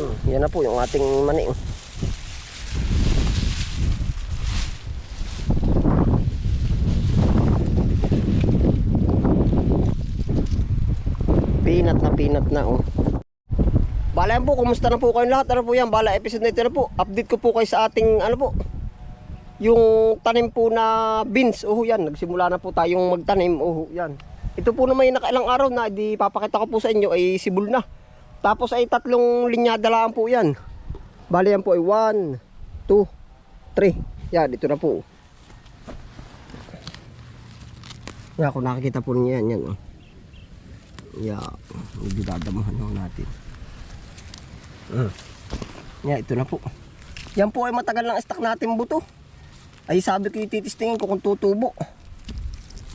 Hmm, yan na po yung ating mani. Pinat na pinat na oh. Bala po, kumusta na po kayong lahat? Ano po yan? Bala episode na ito na po. Update ko po kayo sa ating ano po. Yung tanim po na beans. Oh yan, nagsimula na po tayong magtanim. Oh yan. Ito po naman yung nakailang araw na di papakita ko po sa inyo ay sibol na. Tapos ay tatlong linyada lang po yan. Bali yan po ay 1, 2, 3. Yan, dito na po. Yan, kung nakikita po niyo yan, yan. Oh. Yan, medyo dadamuhan lang natin. Mm. Yan, ito na po. Yan po ay matagal lang stock natin buto. Ay sabi ko titistingin ko kung tutubo.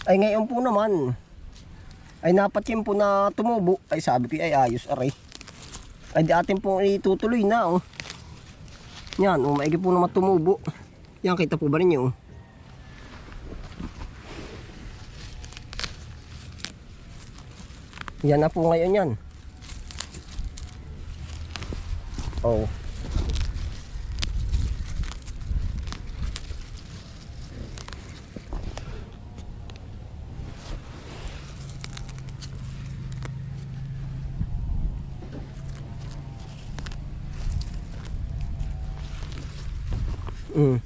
Ay ngayon po naman, ay napatsim po na tumubo. Ay sabi ko ay ayos aray. Ay di atin po itutuloy na oh. Yan, oh, maigi po naman tumubo. Yan, kita po ba ninyo? oh? Yan na po ngayon yan. Oh. Mm.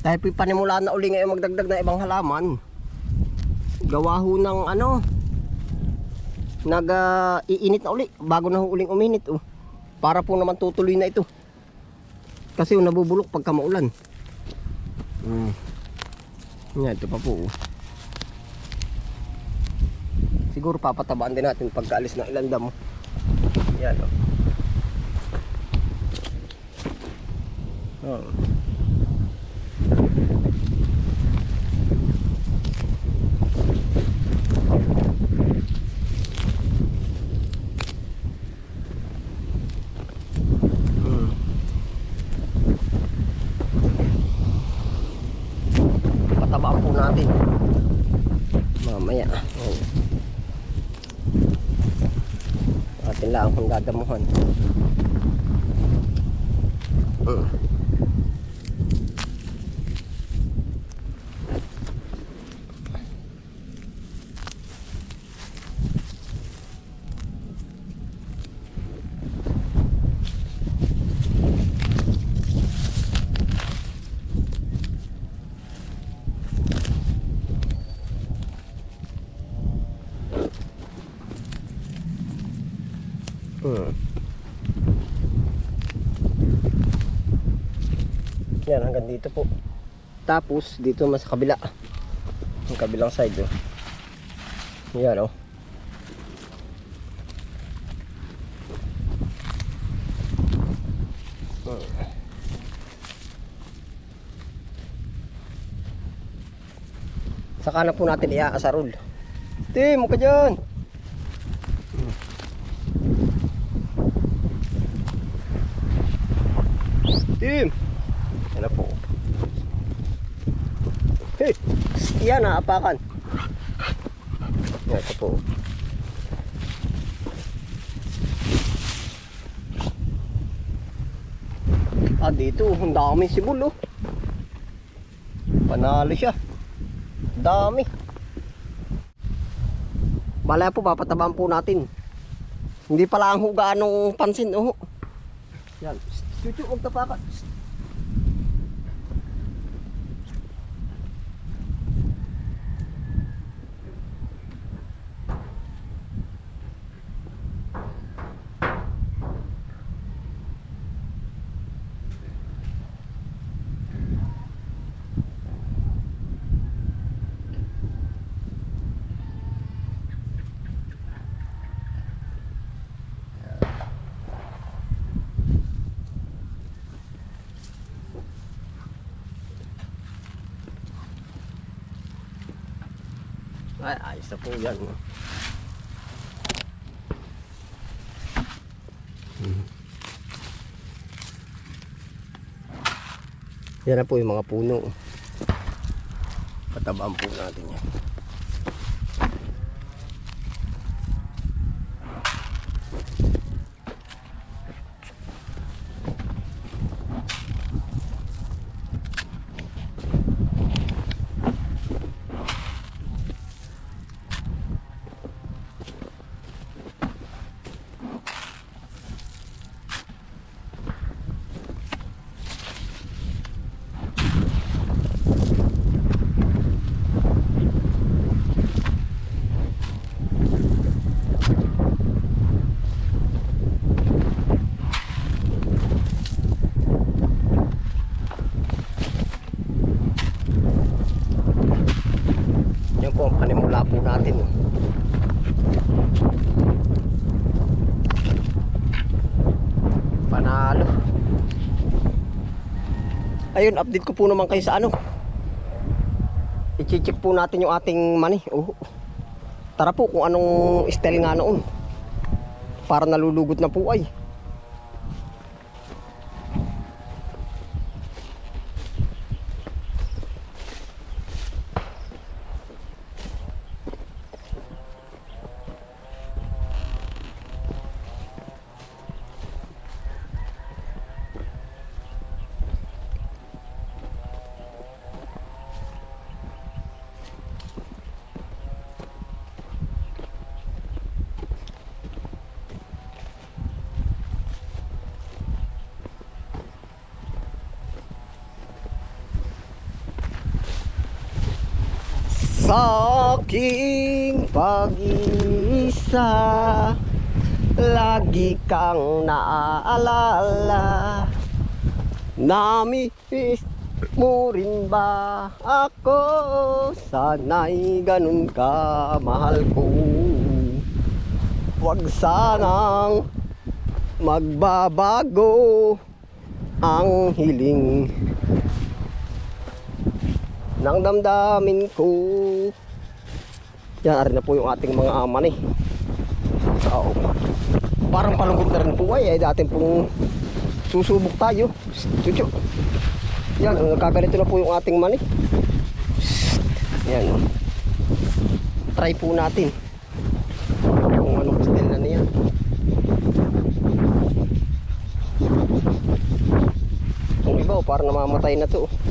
Dahil po'y panimula na uli ngayon magdagdag na ibang halaman. Gawa ho ng ano, nag ah, iinit na uli bago na ho uling uminit oh. Para po naman tutuloy na ito. Kasi yung nabubulok pagka maulan. Mm. Yan, ito pa po. oh. Siguro papatabaan din natin pagkaalis ng ilang damo. Yan oh. Oh. Mm. Patabaan po natin. Mamaya. Oh. Atin lang kung gadamuhan. Mm. Hmm. Yan, hanggang dito po. Tapos, dito mas sa kabila. Yung kabilang side, oh. Yan, oh. Saka na po natin iaasarol. Tim, ka dyan! Tim! Yan na po. Hey! Yan na, apakan. Yan ito po. Ah, dito, ang dami sibol, oh. Panalo siya. Dami. Balaya po, papatabaan po natin. Hindi pala ang hugaan ng pansin, oh. Yan. Chuchu, huwag tapakan. Ay, ayos na po yan. Yan na po yung mga puno. Patabaan po natin. Yan po ang panimula po natin. oh. Panalo. Ayun, update ko po naman kayo sa ano. I-check po natin yung ating money. Oh. Tara po kung anong style nga noon. Para nalulugot na po ay. Sa aking pag-iisa Lagi kang naaalala Namiss mo rin ba ako? Sana'y ganun ka mahal ko. Huwag sanang magbabago ang hiling ng damdamin ko. Yan, na po yung ating mga aman eh. Oo. Parang palungkot na rin po ay, ay dating pong susubok tayo. Chucho. Yan, nagkaganito na po yung ating mani. Yan. Try po natin. Kung anong style na niya. Kung iba, oh, parang namamatay na to. oh.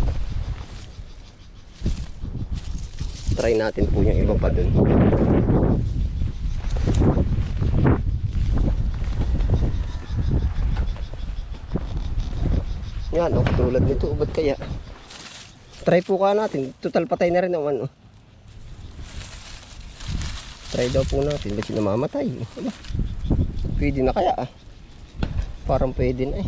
Try natin po yung iba pa dun. Yan, oh, tulad nito, ba't kaya? Try po ka natin, total patay na rin naman. Oh. Try daw po natin, ba't yung pwede na kaya ah. Parang pwede na eh.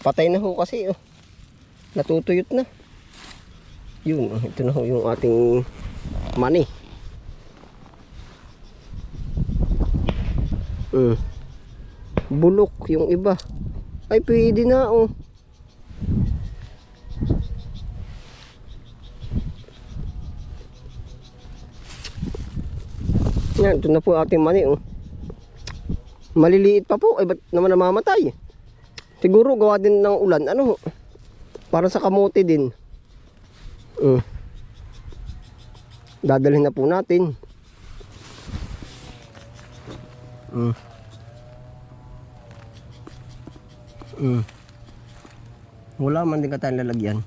Patay na ho kasi oh natutuyot na. Yun oh, ito na yung ating money. Mm. bulok yung iba. Ay pwede na oh. Yan ito na po ating money oh. Maliliit pa po. Ay ba't naman namamatay? Siguro gawa din ng ulan. Ano para sa kamote din. Mm. Dadalhin na po natin. Mm. Mm. Wala man din ka tayong lalagyan.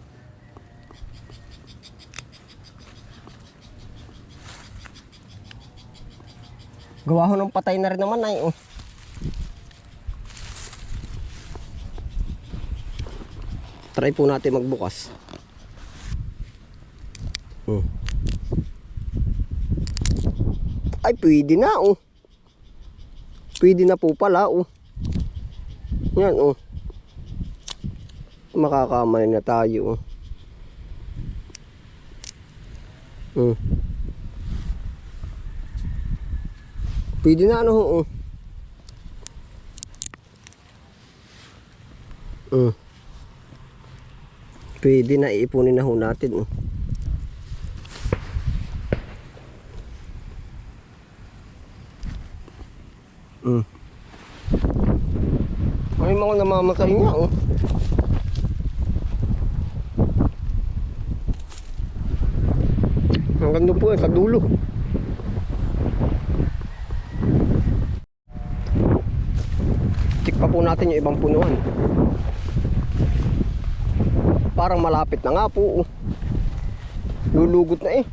Gawa ho ng patay na rin naman ay oh. Try po natin magbukas. Hmm. Ay, pwede na, oh. Pwede na po pala, oh. Yan, oh. Makakamay na tayo, oh. Hmm. Pwede na, ano, oh. Hmm. Pwede na iipunin na ho natin. Oh. Mm. mga namamatay niya, oh. Hanggang doon po eh, sa dulo. Check pa po natin yung ibang punuan. Parang malapit na nga po. Lulugot na eh.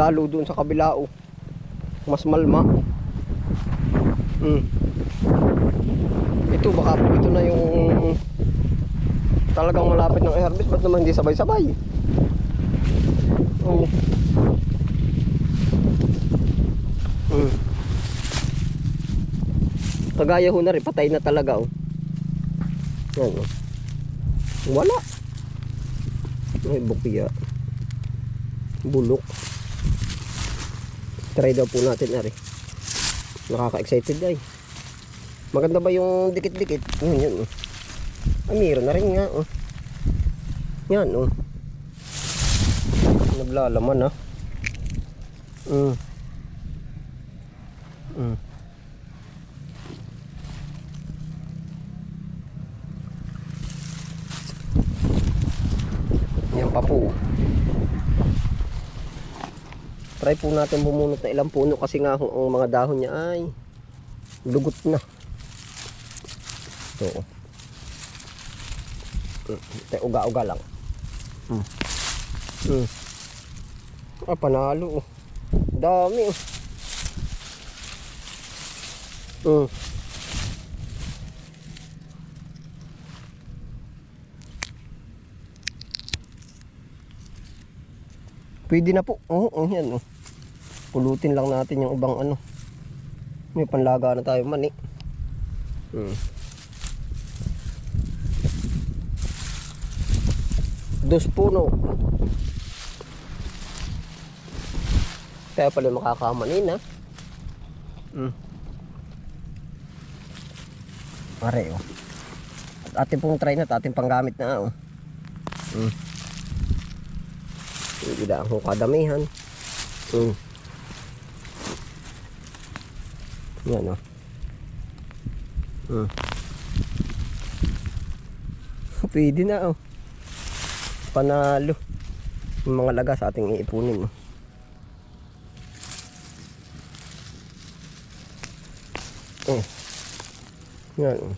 Lalo doon sa kabila oh. Mas malma. Mm. Ito baka ito na yung talagang malapit ng i-harvest ba't naman hindi sabay-sabay? Oh. Mm. Kagaya ho na rin, patay na talaga oh. Yan oh. Wala. Ay, bukiya. Bulok. Try daw po natin ari. Nakaka-excited ay. Maganda ba yung dikit-dikit? Yun, yun. oh. Ay, meron na rin nga. Oh. Yan, oh. Naglalaman, ah. Mm. Mm. Yan pa po. Try po natin bumunot na ilang puno kasi nga ang mga dahon niya ay lugot na. Ito. Ito, uga-uga lang. Hmm. Hmm. Ah, panalo. oh. Dami. oh. Hmm. Pwede na po. Oo, oh, yan. Oh. Pulutin lang natin yung ibang ano. May panlaga na tayo mani. Hmm. Dos puno. Kaya pala makakamanin ha. Hmm. Pare oh. At ating pong try na, at ating panggamit na oh. Hmm. Hindi na ako kadamihan. Hmm. Yan oh. Hmm. Pwede na oh. Panalo. Yung mga laga sa ating iipunin oh. Oh. Yan oh.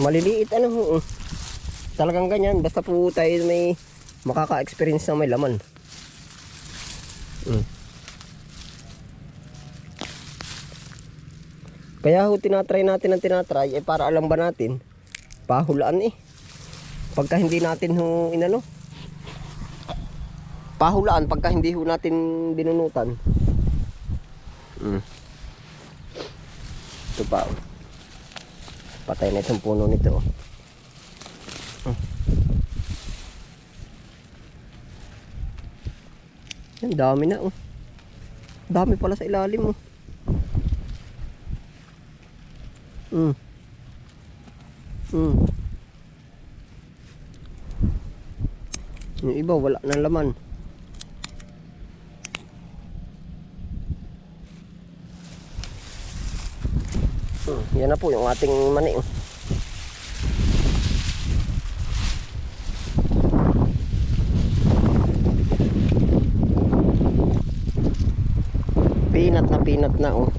Maliliit ano ho. oh. Talagang ganyan. Basta po tayo may makaka-experience na may laman. Kaya ho tinatry natin ang tinatry eh para alam ba natin pahulaan eh. Pagka hindi natin ho inano pahulaan pagka hindi ho natin binunutan. Mm. Ito pa. oh. Patay na itong puno nito. oh. Yan, dami na oh. Dami pala sa ilalim oh. Mm. Mm. Yung iba wala nang laman. Mm, yan na po yung ating mani. Pinat na pinat na oh.